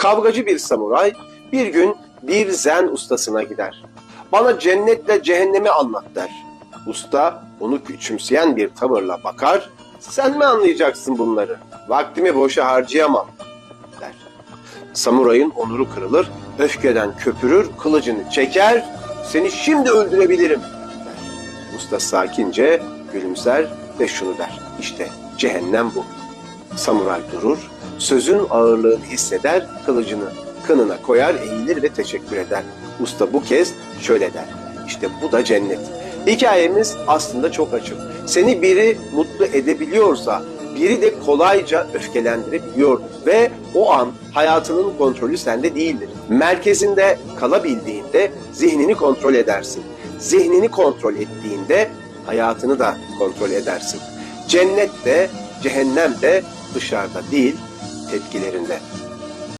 Kavgacı bir samuray bir gün bir zen ustasına gider. Bana cennetle cehennemi anlat der. Usta onu küçümseyen bir tavırla bakar. Sen mi anlayacaksın bunları? Vaktimi boşa harcayamam der. Samurayın onuru kırılır, öfkeden köpürür, kılıcını çeker, seni şimdi öldürebilirim der. Usta sakince gülümser ve şunu der. İşte cehennem bu. Samuray durur, sözün ağırlığını hisseder, kılıcını kınına koyar, eğilir ve teşekkür eder. Usta bu kez şöyle der. İşte bu da cennet. Hikayemiz aslında çok açık. Seni biri mutlu edebiliyorsa, biri de kolayca öfkelendirebiliyor ve o an hayatının kontrolü sende değildir. Merkezinde kalabildiğinde zihnini kontrol edersin. Zihnini kontrol ettiğinde hayatını da kontrol edersin. Cennet de cehennem de dışarıda değil, tepkilerinde.